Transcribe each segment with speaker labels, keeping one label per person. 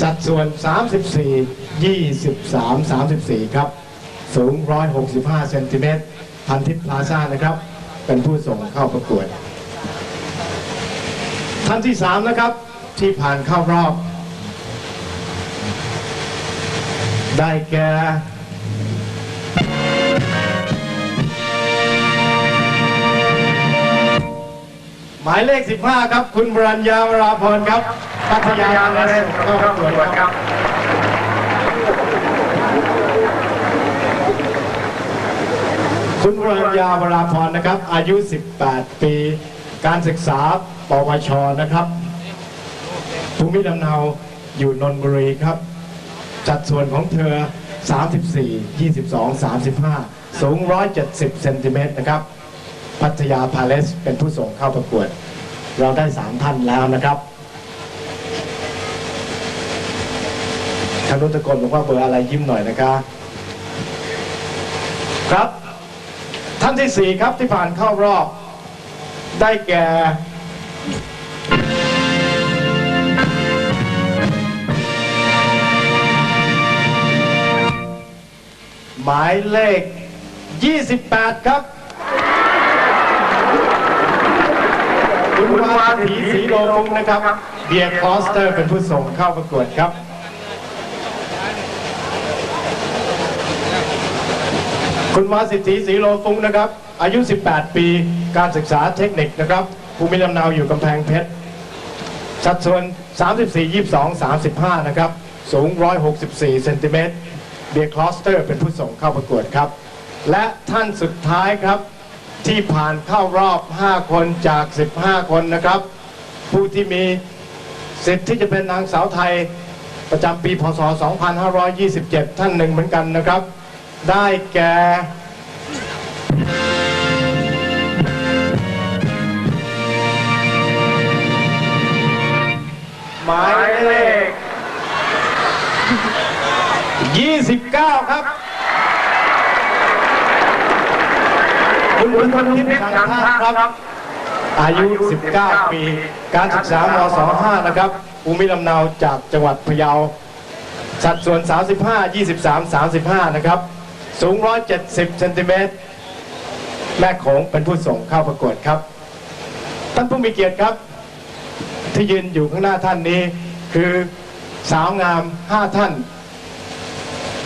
Speaker 1: สัดส่วน 34 23 34 ครับ สูง 165 เซนติเมตร พันทิพย์พลาซ่านะครับ เป็นผู้ส่งเข้าประกวด ท่านที่ 3 นะครับ ที่ผ่านเข้ารอบ ได้แก่หมายเลข 15 ครับ คุณบรัญญาวราพรครับ พัทยาเลสเข้าปรวดครับคุณบรัญญาวราพรนะครับ อายุ 18 ปี การศึกษาปวชนะครับภูมิลำเนาอยู่นนบุรีครับ จัดส่วนของเธอ 34 22 35 สูง 170 เซนติเมตรนะครับ พัทยาพาเลสเป็นผู้ส่งเข้าประกวด เราได้ 3 ท่านแล้วนะครับ ทางนุตะกนบอกว่าเบอร์อะไรยิ้มหน่อยนะคะ ครับ ท่านที่4ครับที่ผ่านเข้ารอบ ได้แก่หมายเลข 28 ครับ คุณวาถีศรีโลมุงนะครับเบียร์คอสเตอร์เป็นผู้ส่งเข้าประกวดครับ คุณวาสิทธิศรีโลฟุ้งนะครับ อายุ 18 ปีการศึกษาเทคนิคนะครับภูมิลำเนาอยู่กำแพงเพชรสัดส่วน 34 22 35 นะครับ สูง 164 เซนติเมตรเบียร์คลอสเตอร์เป็นผู้ส่งเข้าประกวดครับ และท่านสุดท้ายครับ ที่ผ่านเข้ารอบ 5 คนจาก 15 คนนะครับ ผู้ที่มีสิทธิ์ที่จะเป็นนางสาวไทยประจำปีพศ 2527 ท่านหนึ่งเหมือนกันนะครับ ได้แก่ หมายเลข 29 ครับ คุณบุญทนทิพย์ขังท่าครับ อายุ 19 ปี การศึกษามศ5นะครับภูมิลำเนาจากจังหวัดพะเยา สัดส่วน 35 23 35 นะครับ สูง 170 เซนติเมตร แม่ของเป็นผู้ส่งเข้าประกวดครับ ท่านผู้มีเกียรติครับ ที่ยืนอยู่ข้างหน้าท่านนี้ คือสาวงาม 5 ท่าน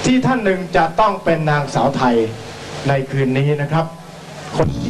Speaker 1: ที่ท่านหนึ่งจะต้องเป็นนางสาวไทยในคืนนี้นะครับ คนที่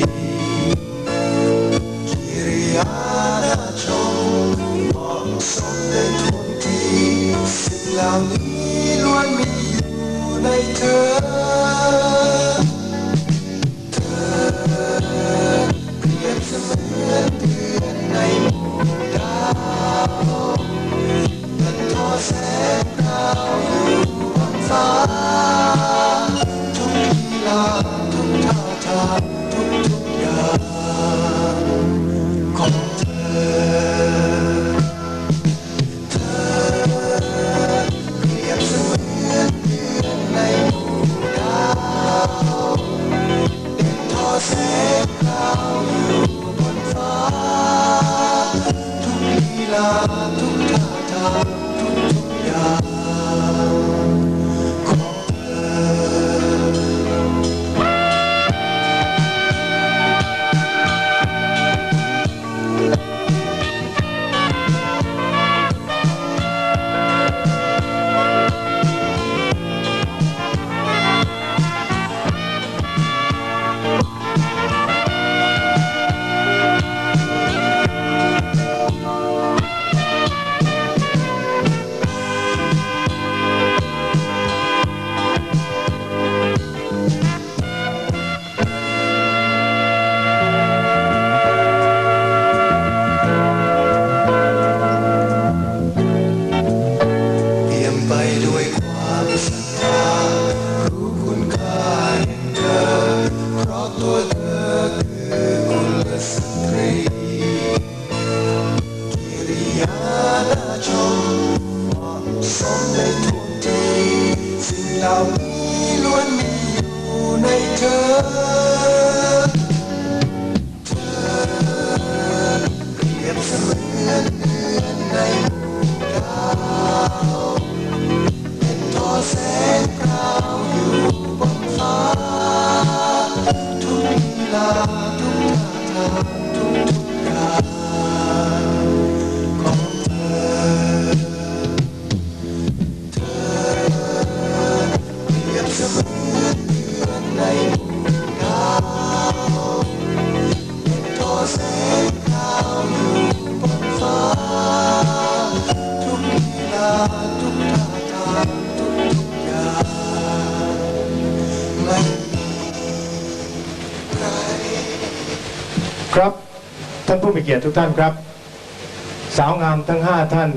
Speaker 2: ตรีกิริยาน่า ทุ ทุกท่านครั
Speaker 1: บ สาวงามทั้ง 5 ท่าน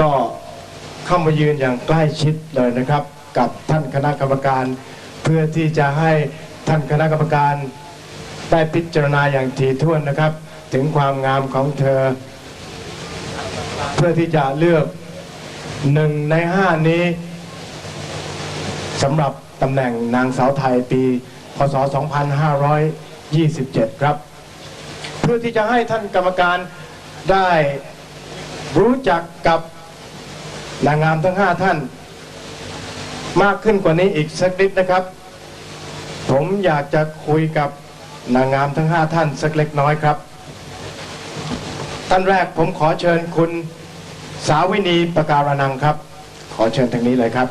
Speaker 1: ก็เข้ามายืนอย่างใกล้ชิดเลยนะครับ กับท่านคณะกรรมการ เพื่อที่จะให้ท่านคณะกรรมการได้พิจารณาอย่างถี่ถ้วนนะครับ ถึงความงามของเธอ เพื่อที่จะเลือกหนึ่งในห้านี้สำหรับตำแหน่งนางสาวไทยปี พศ 2527 ครับ เพื่อที่จะให้ท่านกรรมการได้รู้จักกับนางงามทั้ง5ท่าน มากขึ้นกว่านี้อีกสักนิดนะครับ ผมอยากจะคุยกับนางงามทั้ง5ท่านสักเล็กน้อยครับ ท่านแรกผมขอเชิญคุณสาวินีประการนังครับ ขอเชิญทางนี้เลยครับ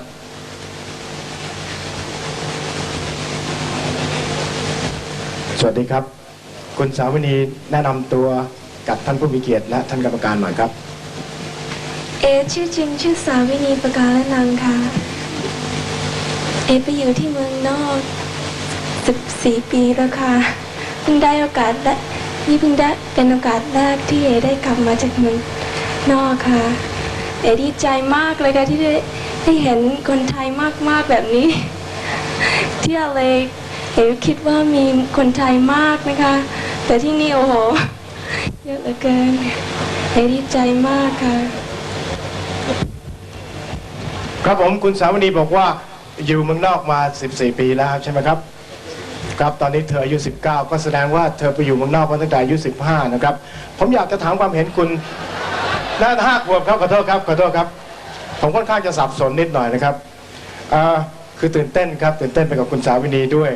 Speaker 1: สวัสดีครับ คุณสาวินีแนะนำตัวกับท่านผู้มีเกียรติและท่านกรรมการหน่อยครับ
Speaker 3: เอชื่อจริงชื่อสาวินีประการละนังค่ะ เอไปอยู่ที่เมืองนอก 14 ปีแล้วค่ะเพิ่งได้โอกาสได้นี่เพิ่งได้เป็นโอกาสแรกที่เอได้กลับมาจากเมืองนอกค่ะ เอดีใจมากเลยค่ะที่ได้ได้เห็นคนไทยมากๆแบบนี้ที่อะไรเอคิดว่ามีคนไทยมากนะคะ แต่ที่นี่โอ้โห เยอะเหลือเกินเอดีใจมากค่ะ
Speaker 1: ครับผมคุณสาวนีบอกว่าอยู่เมืองนอกมา 14 ปีแล้วใช่ไหมครับ ครับตอนนี้เธออายุ 19 ก็แสดงว่าเธอไปอยู่เมืองนอกมาตั้งแต่อายุ 15 นะครับ ผมอยากจะถามความเห็นคุณน่าห้าขวบครับขอโทษครับขอโทษครับ ผมค่อนข้างจะสับสนนิดหน่อยนะครับอ่าคือตื่นเต้นครับตื่นเต้นไปกับคุณสาวินีด้วย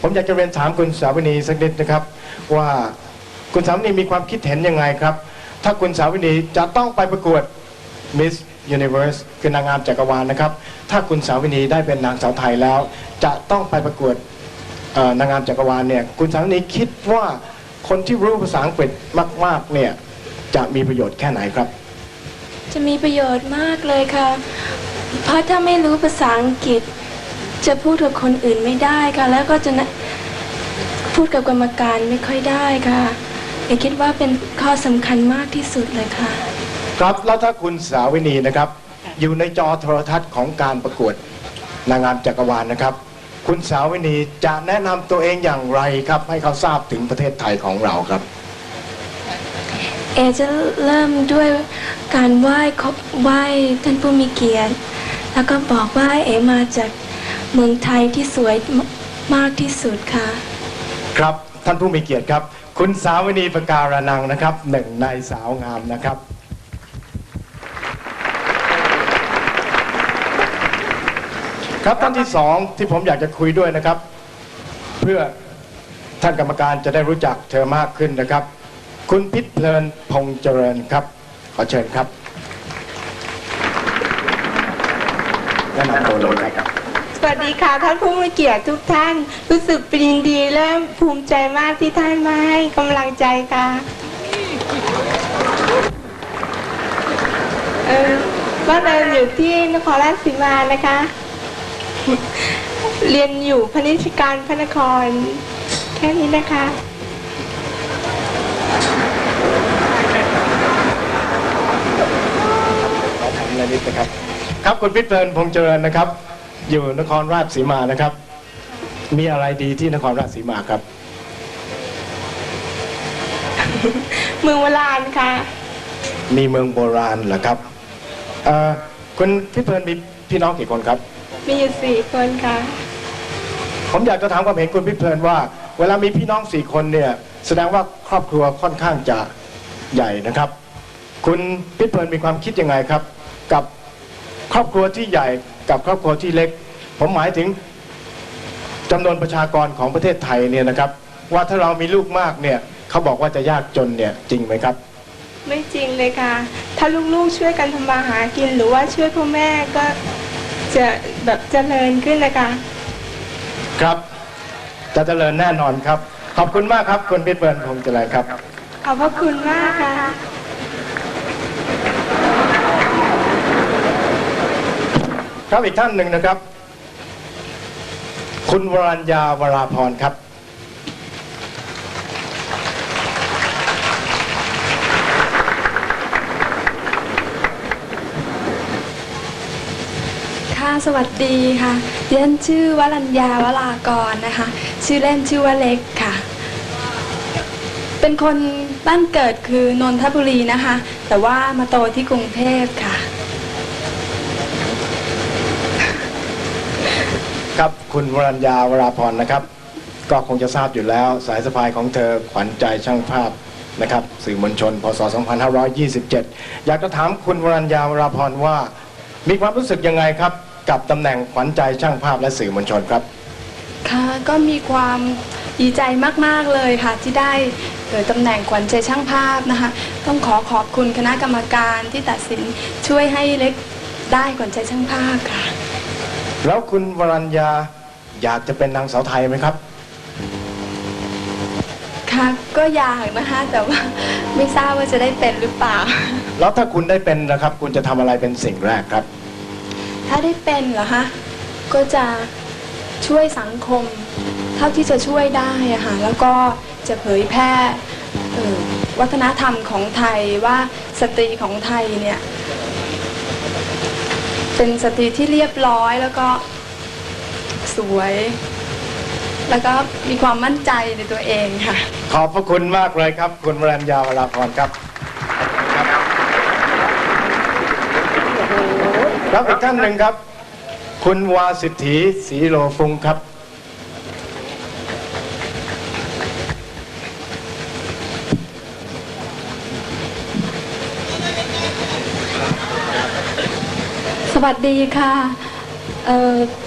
Speaker 1: ผมอยากจะเรียนถามคุณสาวินีสักนิดนะครับ ว่าคุณสาวินีมีความคิดเห็นยังไงครับ ถ้าคุณสาวินีจะต้องไปประกวด Miss Universe คือนางงามจักรวาลนะครับ ถ้าคุณสาวินีได้เป็นนางสาวไทยแล้ว จะต้องไปประกวดนางงามจักรวาลเนี่ยคุณสาวินีคิดว่าคนที่รู้ภาษาอังกฤษมากๆเนี่ยจะมีประโยชน์แค่ไหนครับ
Speaker 3: จะมีประโยชน์มากเลยค่ะ เพราะถ้าไม่รู้ภาษาอังกฤษ จะพูดกับคนอื่นไม่ได้ค่ะ แล้วก็จะนะ พูดกับกรรมการไม่ค่อยได้ค่ะเอคิดว่าเป็นข้อสำคัญมากที่สุดเลยค่ะ
Speaker 1: ครับแล้วถ้าคุณสาวินีนะครับ อยู่ในจอโทรทัศน์ของการประกวดนางงามจักรวาลนะครับ คุณสาวินีจะแนะนำตัวเองอย่างไรครับ ให้เขาทราบถึงประเทศไทยของเราครับ
Speaker 3: เอจะเริ่มด้วยการไหว้ขอบไหว้ท่านผู้มีเกียรติ แล้วก็บอกว่าเอมาจากเมืองไทยที่สวยมากที่สุดค่ะ
Speaker 1: ครับท่านผู้มีเกียรติครับ คุณสาวินีประการนังนะครับหนึ่งในสาวงามนะครับ ครับท่านที่สองที่ผมอยากจะคุยด้วยนะครับ เพื่อท่านกรรมการจะได้รู้จักเธอมากขึ้นนะครับ คุณพิษเพลินพงษ์เจริญครับ ขอเชิญครับแนะนำตัวเลยครับ
Speaker 4: สวัสดีค่ะท่านผู้มีเกียรติทุกท่าน รู้สึกป็นยินดีและภูมิใจมากที่ท่านมาให้กำลังใจค่ะเออบ้านเดิมอยู่ที่นครราชสีมานะคะ เรียนอยู่พนิชการพระนคร แค่นี้นะคะ
Speaker 1: ขอถามอะไรนิดนะครับ ครับคุณพิษเพลินพงษ์เจริญนะครับ อยู่นครราชสีมานะครับ มีอะไรดีที่นครราชสีมาครับ
Speaker 4: เมืองวลานค่ะ
Speaker 1: มีเมืองโบราณเหรอครับเอ่อคุณพี่เพลินมีพี่น้องกี่คนครับ
Speaker 4: มีอยู่สี่คนค่ะ
Speaker 1: ผมอยากจะถามความเห็นคุณพี่เพลินว่า เวลามีพี่น้องสี่คนเนี่ยแสดงว่าครอบครัวค่อนข้างจะใหญ่นะครับ คุณพี่เพลินมีความคิดยังไงครับ กับครอบครัวที่ใหญ่ กับครอบครัวที่เล็ก ผมหมายถึงจำนวนประชากรของประเทศไทยเนี่ยนะครับ ว่าถ้าเรามีลูกมากเนี่ยเขาบอกว่าจะยากจนเนี่ยจริงไหมครับ
Speaker 4: ไม่จริงเลยค่ะ ถ้าลูกๆช่วยกันทำมาหากินหรือว่าช่วยพ่อแม่ก็จะแบบเจริญขึ้นนะคะ
Speaker 1: ครับ จะเจริญแน่นอนครับ ขอบคุณมากครับคุณพี่เพลินคงเจริญครับ
Speaker 4: ขอบพระคุณมากค่ะ
Speaker 1: ครับอีกท่านหนึ่งนะครับ คุณวรัญญาวราพรครับ
Speaker 5: ค่ะสวัสดีค่ะเรียนชื่อวรัญญาวรากรนะคะ ชื่อเล่นชื่อว่าเล็กค่ะ เป็นคนบ้านเกิดคือนนทบุรีนะคะ แต่ว่ามาโตที่กรุงเทพค่ะ
Speaker 1: ครับ คุณวรัญญาวราพรนะครับ ก็คงจะทราบอยู่แล้วสายสะพายของเธอขวัญใจช่างภาพนะครับสื่อมวลชน พศ 2527 อยากจะถามคุณวรัญญาวราพรว่า มีความรู้สึกยังไงครับ กับตำแหน่งขวัญใจช่างภาพและสื่อมวลชนครับ
Speaker 5: ค่ะก็มีความดีใจมาก ๆ เลยค่ะ ที่ได้เกิดตำแหน่งขวัญใจช่างภาพนะคะ ต้องขอขอบคุณคณะกรรมการที่ตัดสินช่วยให้เล็กได้ขวัญใจช่างภาพค่ะ
Speaker 1: แล้วคุณวรัญญา อยากจะเป็นนางสาวไทยไหมครับ
Speaker 5: ค่ะก็อยากนะคะ แต่ว่าไม่ทราบว่าจะได้เป็นหรือเปล่า
Speaker 1: แล้วถ้าคุณได้เป็นนะครับ คุณจะทำอะไรเป็นสิ่งแรกครับ
Speaker 5: ถ้าได้เป็นเหรอคะก็จะช่วยสังคม เท่าที่จะช่วยได้อะค่ะแล้วก็จะเผยแพร่เอ่อวัฒนธรรมของไทยว่าสตรีของไทยเนี่ย เป็นสตรีที่เรียบร้อยแล้วก็ส วย แล้วก็มีความมั่นใจในตัวเองค่ะ
Speaker 1: ขอบพระคุณมากเลยครับ คุณวรัญญาวราพรครับครับอีกท่านหนึ่งครับ คุณวาสิทธิศรีโลฟุงครับ
Speaker 6: สวัสดีค่ะ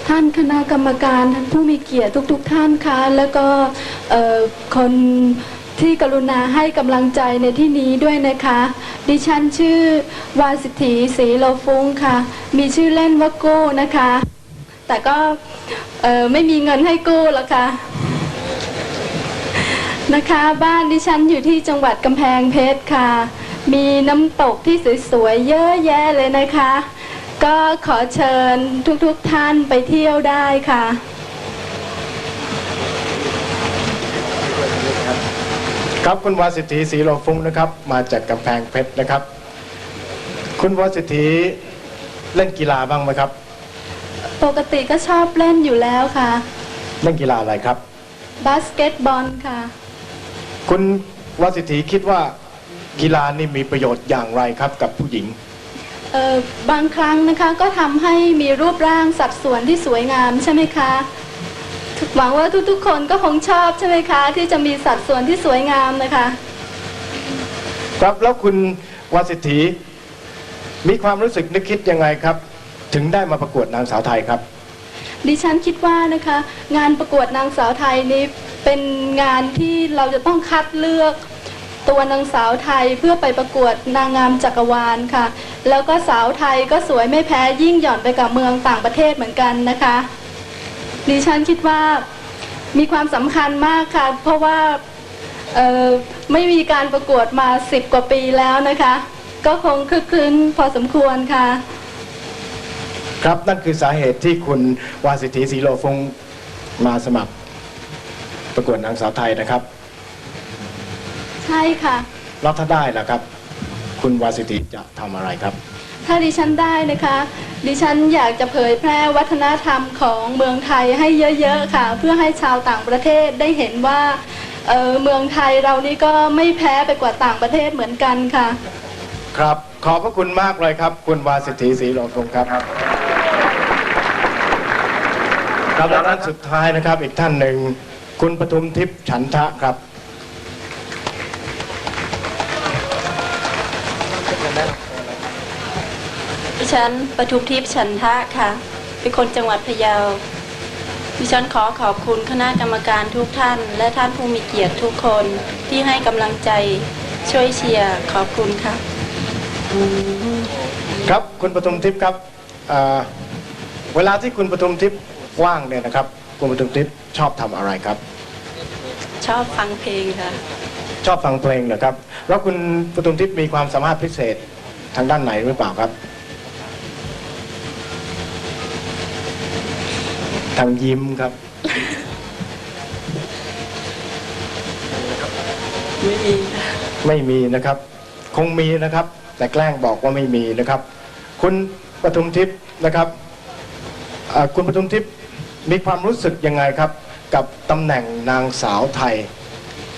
Speaker 6: ท่านคณะกรรมการท่านผู้มีเกียรติทุกๆทท่านคะแล้วก็คนที่กรุณาให้กำลังใจในที่นี้ด้วยนะคะ ดิฉันชื่อวาสิทธิศรีโลฟุ้งค่ะ มีชื่อเล่นว่าโก้นะคะ แต่ก็ไม่มีเงินให้กู้หรอกค่ะนะคะ บ้านดิฉันอยู่ที่จังหวัดกำแพงเพชรค่ะ มีน้ำตกที่สวยๆเยอะแยะเลยนะคะ ก็ขอเชิญทุกๆท่านไปเที่ยวได้ค่ะ
Speaker 1: ครับคุณวาสิทธิศรีโลฟุงนะครับ มาจากกำแพงเพชรนะครับ คุณวาสิทธิเล่นกีฬาบ้างไหมครับ
Speaker 6: ปกติก็ชอบเล่นอยู่แล้วค่ะ
Speaker 1: เล่นกีฬาอะไรครับ
Speaker 6: บาสเกตบอลค่ะ
Speaker 1: คุณวาสิทธิคิดว่ากีฬานี่มีประโยชน์อย่างไรครับกับผู้หญิง
Speaker 6: เอ่อบางครั้งนะคะก็ทำให้มีรูปร่างสัดส่วนที่สวยงามใช่ไหมคะหวังว่าทุกๆ คนก็คงชอบใช่ไหมคะ ที่จะมีสัดส่วนที่สวยงามนะคะ
Speaker 1: ครับแล้วคุณวาสิทธิมีความรู้สึกนึกคิดยังไงครับ ถึงได้มาประกวดนางสาวไทยครับ
Speaker 6: ดิฉันคิดว่านะคะ งานประกวดนางสาวไทยนี้เป็นงานที่เราจะต้องคัดเลือก ตัวนางสาวไทยเพื่อไปประกวดนางงามจักรวาลค่ะ แล้วก็สาวไทยก็สวยไม่แพ้ยิ่งหย่อนไปกับเมืองต่างประเทศเหมือนกันนะคะดิฉันคิดว่ามีความสำคัญมากค่ะ เพราะว่าไม่มีการประกวดมาสิบกว่าปีแล้วนะคะ ก็คงคึกคืนพอสมควรค่ะ
Speaker 1: ครับนั่นคือสาเหตุที่คุณวาสิทธิศรีโลฟงมาสมัครประกวดนางสาวไทยนะครับ
Speaker 6: ใช่ค่ะ
Speaker 1: แล้วถ้าได้ล่ะครับ คุณวาสิทธิจะทำอะไรครับ
Speaker 6: ถ้าดิฉันได้นะคะ ดิฉันอยากจะเผยแพร่วัฒนธรรมของเมืองไทยให้เยอะๆค่ะ เพื่อให้ชาวต่างประเทศได้เห็นว่าเอ่อเมืองไทยเรานี่ก็ไม่แพ้ไปกว่าต่างประเทศเหมือนกันค่ะ
Speaker 1: ครับ ขอบพระคุณมากเลยครับ คุณวาสิทธิศรีโลทงครับครับและท่านสุดท้ายนะครับ อีกท่านหนึ่งคุณปทุมทิพย์ฉันทะครับ
Speaker 7: ฉันปทุมทิพย์ฉันทะค่ะ เป็นคนจังหวัดพะเยา ดิฉันขอขอบคุณคณะกรรมการทุกท่าน และท่านผู้มีเกียรติทุกคนที่ให้กำลังใจช่วยเชียร์ขอบคุณค่ะ
Speaker 1: ครับคุณปทุมทิพย์ครับเอ่อเวลาที่คุณปทุมทิพย์ว่างเนี่ยนะครับ คุณปทุมทิพย์ชอบทำอะไรครับ
Speaker 7: ชอบฟังเพลงค่ะ
Speaker 1: ชอบฟังเพลงเหรอครับ แล้วคุณปทุมทิพย์มีความสามารถพิเศษทางด้านไหนหรือเปล่าครับ ทางยิ้มครับ
Speaker 7: ไม่มีค่ะ
Speaker 1: ไม่มีนะครับ คงมีนะครับ แต่แกล้งบอกว่าไม่มีนะครับ คุณปทุมทิพย์นะครับเอ่อคุณปทุมทิพย์มีความรู้สึกยังไงครับ กับตำแหน่งนางสาวไทย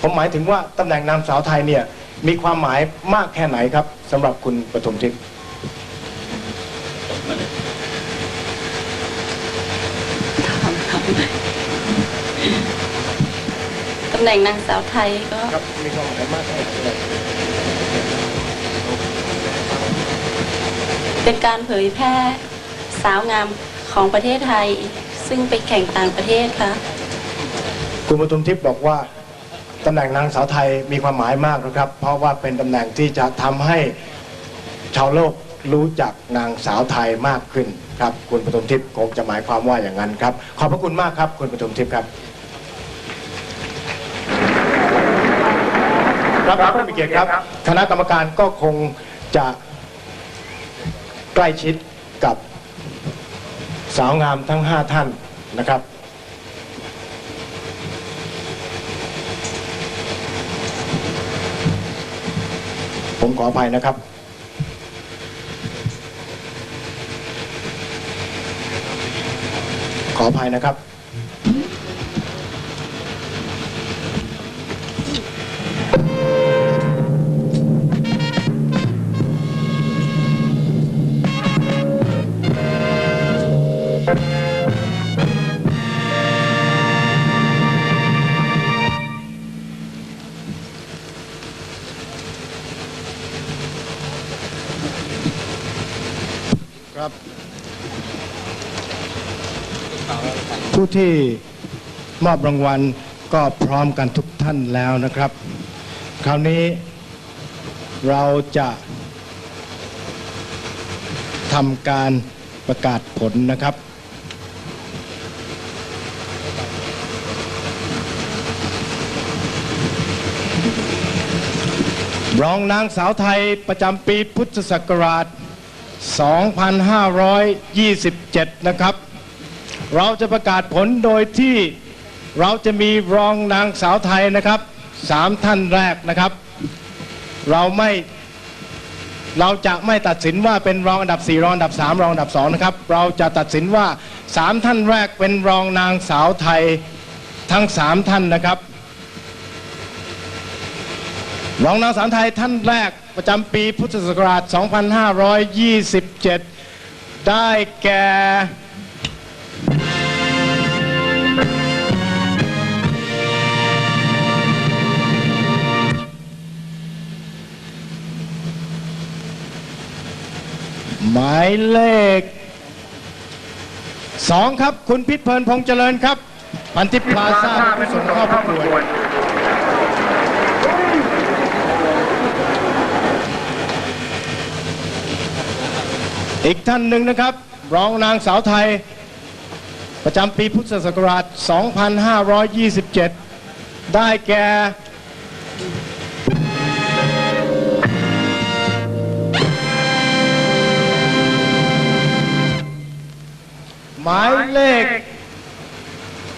Speaker 1: ผมหมายถึงว่าตำแหน่งนางสาวไทยเนี่ยมีความหมายมากแค่ไหนครับสำหรับคุณปทุมทิพย์ำ
Speaker 7: แหน่งนางสาวไทยก็
Speaker 1: ครับมีความหมายมากแค่ไหน
Speaker 7: เป็นการเผยแพร่สาวงามของประเทศไทย ซึ่งไปแข่งต่างประเทศค่ะ
Speaker 1: คุณปทุมทิพย์บอกว่าตำแหน่งนางสาวไทยมีความหมายมากนะครับ เพราะว่าเป็นตำแหน่งที่จะทำให้ชาวโลกรู้จักนางสาวไทยมากขึ้นครับ คุณปทุมทิพย์คงจะหมายความว่าอย่างนั้นครับ ขอบพระคุณมากครับ คุณปทุมทิพย์ครับ ครับท่านผู้มีเกียรติครับ คณะกรรมการก็คงจะใกล้ชิดกับสาวงามทั้ง 5 ท่านนะครับ ผมขออภัยนะครับขออภัยนะครับครับ ที่มอบรางวัลก็พร้อมกันทุกท่านแล้วนะครับ คราวนี้เราจะทำการประกาศผลนะครับ รองนางสาวไทยประจำปีพุทธศักราช 2527 นะครับ เราจะประกาศผลโดยที่เราจะมีรองนางสาวไทยนะครับสามท่านแรกนะครับ เราไม่เราจะไม่ตัดสินว่าเป็นรองอันดับ 4 รองอันดับ 3 รองอันดับ2นะครับเราจะตัดสินว่า 3 ท่านแรกเป็นรองนางสาวไทยทั้ง 3 ท่านนะครับ รองนางสาวไทยท่านแรกประจำปีพุทธศักราช 2527 ได้แก่ หมายเลขสองครับ คุณพิษเพลินพงษ์เจริญครับ พันทิพย์พลาซ่าผู้สนเข้าประกวดอีกท่านหนึ่งนะครับ รองนางสาวไทย ประจำปีพุทธศักราช 2527 ได้แก่ หมายเลข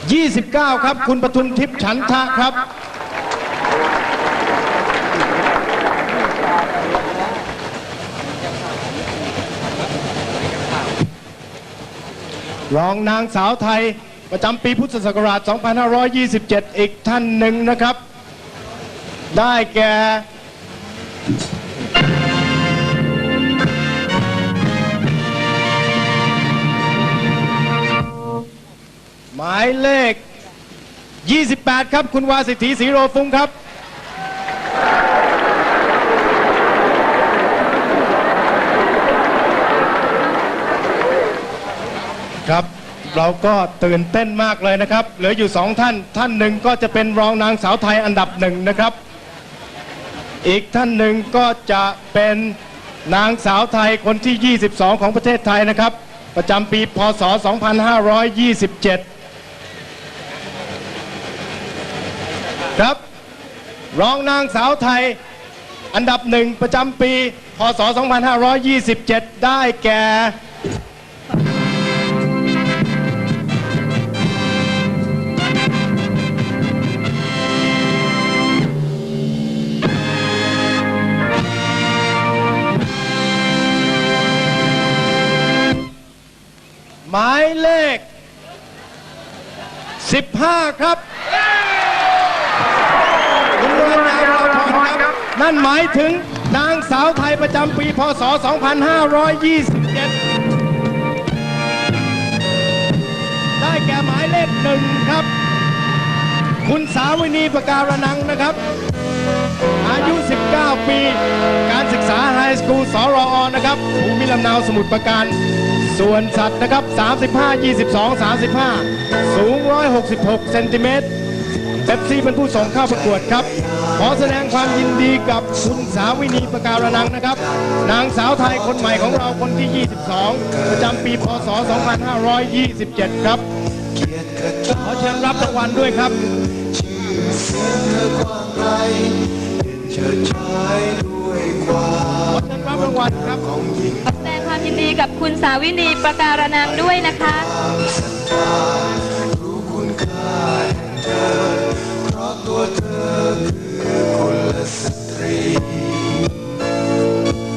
Speaker 1: 29 ครับ คุณปทุมทิพย์ฉันทะครับ รองนางสาวไทยประจำปีพุทธศักราช 2527 อีกท่านหนึ่งนะครับ ได้แก่ายเลข 28 ครับ คุณวาสิทธิศรีโรฟุงครับ ครับ เราก็ตื่นเต้นมากเลยนะครับ เหลืออยู่สองท่าน ท่านหนึ่งก็จะเป็นรองนางสาวไทยอันดับหนึ่งนะครับ อีกท่านหนึ่งก็จะเป็นนางสาวไทยคนที่ 22 ของประเทศไทยนะครับ ประจำปี พศ 2527 ครับ รองนางสาวไทย อันดับหนึ่งประจำปี พศ 2527 ได้แก่ หมายเลข 15 ครับ คุณวรรณาวราพรครับ นั่นหมายถึงนางสาวไทยประจำปีพศ 2527 ได้แก่หมายเลขหนึ่งครับ คุณสาวินีประการนังนะครับ อายุ 19 ปี การศึกษาไฮสคูลสรอนะครับภูมิลำเนาสมุทรปราการส่วนสัตว์นะครับ 35 22 35 สูง 166 เซนติเมตรเป๊ปซี่เป็นผู้ส่งเข้าประกวดครับ ขอแสดงความยินดีกับคุณสาวินีประการนังนะครับ นางสาวไทยคนใหม่ของเราคนที่ 22 ประจำปี พศ 2527 ครับ ขอเชิญรับรางวัลด้วยครับ
Speaker 2: ชื่อเสียงเธอกว้างไกลเด่นเฉิดฉายด้วยควา
Speaker 1: ขอเชิญรับรางวัลครับ
Speaker 2: ของหญิง
Speaker 8: แสดงความยินดีกับคุณสาวินีประการนังด้วยนะคะ
Speaker 2: รู้คุณค่าแห่งเธอ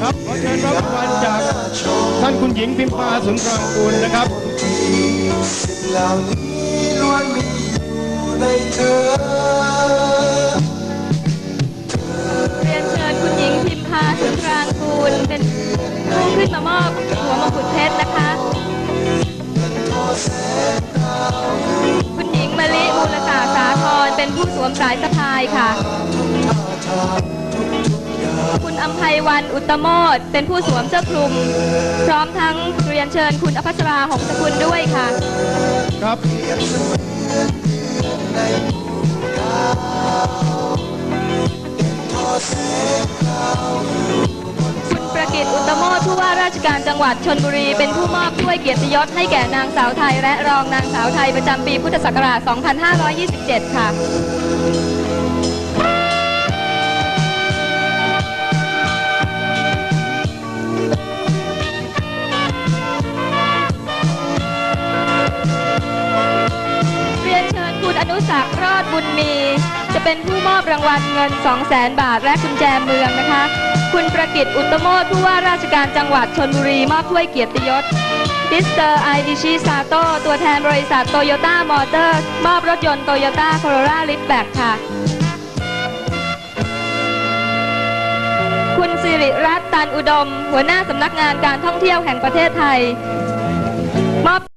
Speaker 2: ครั
Speaker 1: บขอเชิญรับรางวัลจากท่านคุณหญิงพิมพาสุนทรางกูลนะครับ
Speaker 2: สิ่งเหล่านี้ล้วนมีอยู่ในเธอ
Speaker 8: เรียนเชิญคุณหญิงพิมพาสุนทรางกูลเป็นผู้ขึ้นมามอบหัวมงกุฎเพชรนะคะ คุณหญิงมะลิมูลตาสาธรเป็นผู้สวมสายสะพายค่ะ อัมไพวันอุตตโมดเป็นผู้สวมเสื้อคลุม พร้อมทั้งเรียนเชิญคุณอภัสราหงสกุลด้วยค่ะ
Speaker 1: ครับ
Speaker 8: คุณประกิตอุตตโมทผู้ว่าราชการจังหวัดชนบุรี เป็นผู้มอบถ้วยเกียรติยศให้แก่นางสาวไทย และรองนางสาวไทยประจำปีพุทธศักราช 2527 ค่ะ ติบุญมี จะเป็นผู้มอบรางวัลเงิน 200,000บาทและกุญแจเมืองนะคะ คุณประกิตอุตโมทผู้ว่าราชการจังหวัดชนบุรีมอบถ้วยเกียรติยศมิสเตอร์ไอดิชิซาโตตัวแทนบริษัทโตโยต้ามอเตอร์มอบรถยนต์โตโยต้าโคโรล่าลิฟแบ็กค่ะ คุณสิริรัตน์ตันอุดม หัวหน้าสำนักงานการท่องเที่ยวแห่งประเทศไทยมอบ